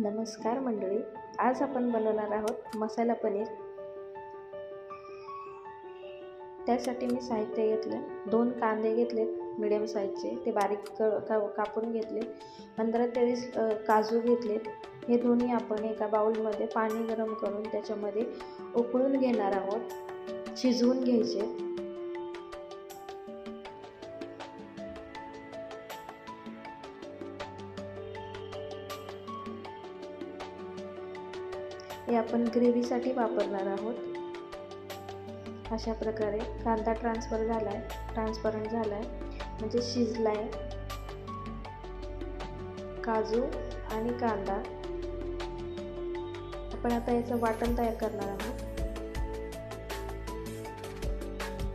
नमस्कार मंडळी आज आपण बनवणार आहोत मसाला पनीर. त्यासाठी मी साहित्य घेतलं दोन कांदे घेतले मिडियम साईजचे ते बारीक क का कापून घेतले पंधरा ते वीस काजू घेतले. हे दोन्ही आपण एका बाऊलमध्ये पाणी गरम करून त्याच्यामध्ये उकळून घेणार आहोत. शिजवून घ्यायचे. हे आपण ग्रेव्हीसाठी वापरणार आहोत. अशा प्रकारे कांदा ट्रान्सफर झाला आहे ट्रान्सपरंट झाला आहे म्हणजे शिजला आहे काजू आणि कांदा. आपण आता याचं वाटण तयार करणार आहोत.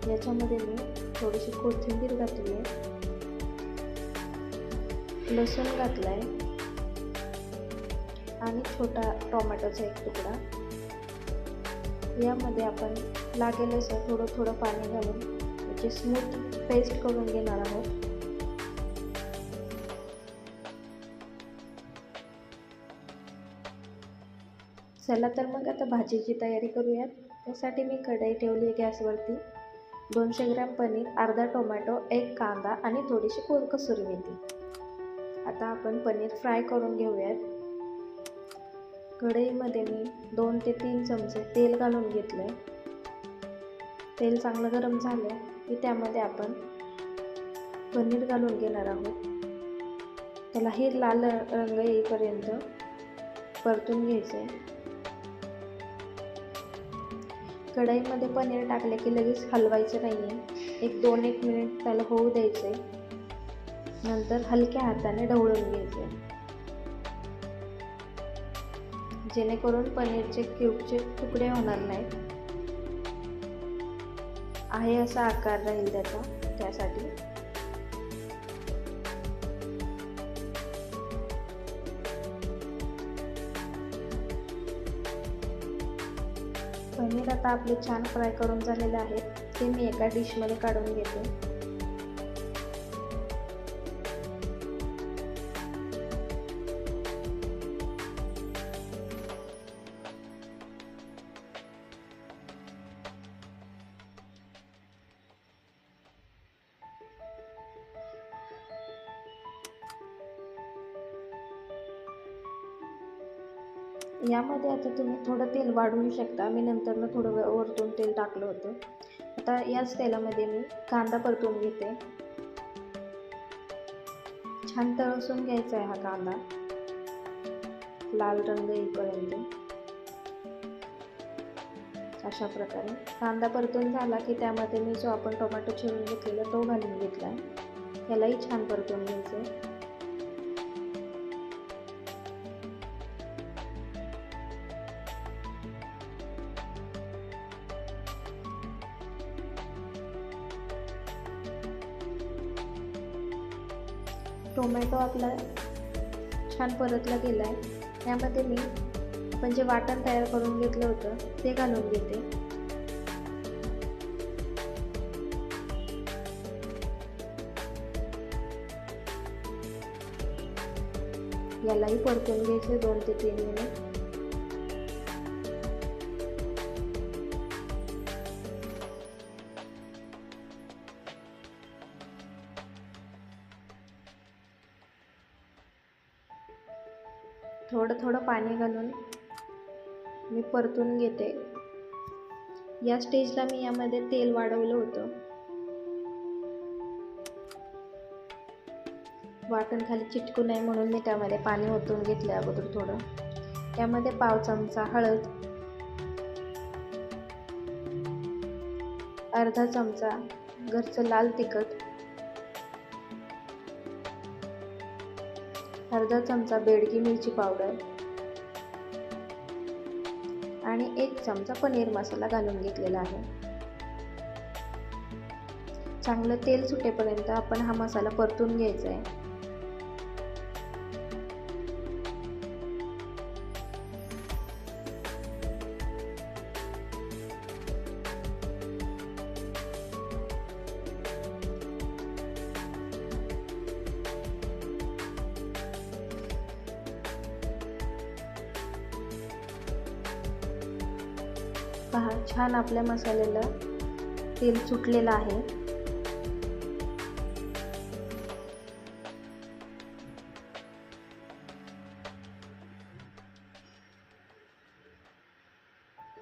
याच्यामध्ये मी थोडीशी कोथिंबीर घातली आहे लसूण घातला आहे आणि छोटा टोमॅटोचा एक तुकडा. यामध्ये आपण लागेल असं थोडं थोडं पाणी घालून त्याची स्मूथ पेस्ट करून घेणार आहोत. चला तर मग आता भाजीची तयारी करूयात. त्यासाठी मी कढई ठेवली आहे गॅसवरती. दोनशे ग्रॅम पनीर अर्धा टोमॅटो एक कांदा आणि थोडीशी कोल कसुरी मेथी. आता आपण पनीर फ्राय करून घेऊयात. कढईमध्ये मी दोन ते तीन चमचे तेल घालून घेतलं तेल चांगलं गरम झालं की त्यामध्ये आपण पनीर घालून घेणार आहोत. त्याला हे लाल रंग येईपर्यंत परतून घ्यायचं आहे कढईमध्ये पनीर टाकले की लगेच हलवायचं नाही आहे एक दोन एक मिनिट त्याला होऊ द्यायचं आहे नंतर हलक्या हाताने ढवळून घ्यायचं आहे जेणेकरून पनीरचे क्यूबचे तुकडे होणार नाहीत. आहे असा आकार राहील त्याचा त्यासाठी. पनीर आता आपले छान फ्राय करून झालेले आहेत. ते मी एका डिशमध्ये काढून घेते. यामध्ये आता तुम्ही थोडं तेल वाढवू शकता. मी नंतरनं थोडं वरतून तेल टाकलं होतं. आता याच तेलामध्ये मी कांदा परतून घेते. छान तळसून घ्यायचा आहे हा कांदा. लाल रंग येईपर्यंत. अशा प्रकारे. कांदा परतून झाला की त्यामध्ये मी जो आपण टोमॅटो चिरून घेतलेला तो घालून घेतला आहे. त्यालाही छान परतून घ्यायचं आहे. टोमॅटो आपला छान परतला गेला आहे यामध्ये मी आपण जे वाटण तयार करून घेतलं होतं ते घालून घेते. यालाही परतून घ्यायचे दोन ते तीन मिनिट. थोडं थोडं पाणी घालून मी परतून घेते. या स्टेजला मी यामध्ये तेल वाढवलं होतं. वाटण खाली चिटकू नये म्हणून मी त्यामध्ये पाणी ओतून घेतलं अगोदर थोडं. त्यामध्ये पाव चमचा हळद अर्धा चमचा घरचं लाल तिखट अर्धा चमचा बेडगी मिरची पावडर आणि एक चमचा पनीर मसाला घालून घेतलेला आहे. चांगलं तेल सुटेपर्यंत आपण हा मसाला परतून घ्यायचा आहे. पहा छान आपल्या मसाल्याला तेल सुटलेलं आहे.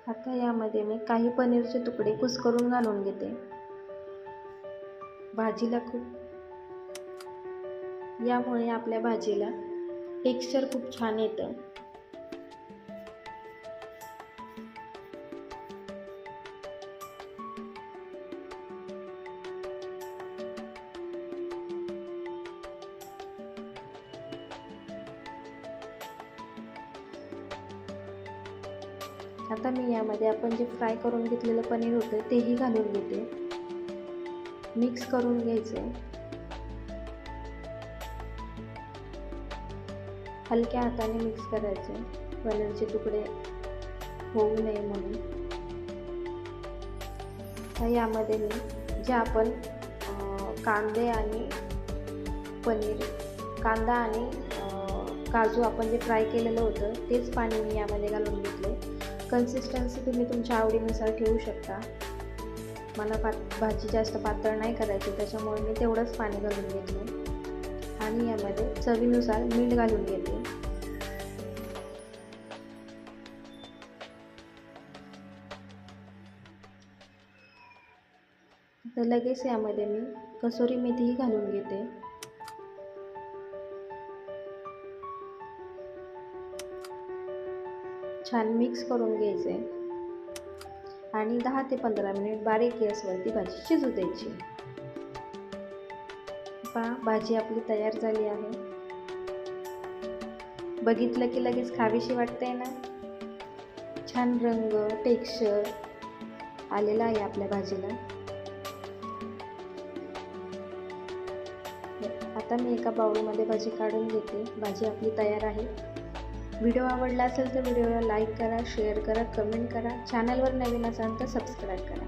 आता यामध्ये मी काही पनीरचे तुकडे कुस्करून घालून घेते. भाजीला खूप यामुळे आपल्या भाजीला टेक्स्चर खूप छान येतं. आता मी यामध्ये आपण जे फ्राय करून घेतलेलं पनीर होतं तेही घालून घेते. मिक्स करून घ्यायचे. हलक्या हाताने मिक्स करायचे. पनीरचे तुकडे होऊ नये म्हणून. तर यामध्ये मी जे आपण कांदे आणि पनीर कांदा आणि काजू आपण जे फ्राय केलेलं होतं तेच पाणी मी यामध्ये घालून घेतलं कन्सिस्टन्सी तुम्ही तुमच्या आवडीनुसार ठेवू शकता. मला पात भाजी जास्त पातळ नाही करायची त्याच्यामुळे मी तेवढंच पाणी घालून घेतले. आणि यामध्ये चवीनुसार मीठ घालून घेते तर लगेच यामध्ये मी कसुरी मेथीही घालून घेते. छान मिक्स करून घ्यायचे. आणि दहा ते पंधरा मिनिट बारीक गॅसवरती भाजी शिजू द्यायची. पहा भाजी आपली तयार झाली आहे. बघितलं की लगेच खावीशी वाटते ना? छान रंग टेक्स्चर आलेला आहे आपल्या भाजीला. आता मी एका बाउलमध्ये भाजी काढून घेते. भाजी आपली तयार आहे. व्हिडिओ आवडला असेल तर व्हिडिओला लाईक करा शेअर करा कमेंट करा. चॅनलवर नवीन असाल तर सबस्क्राईब करा.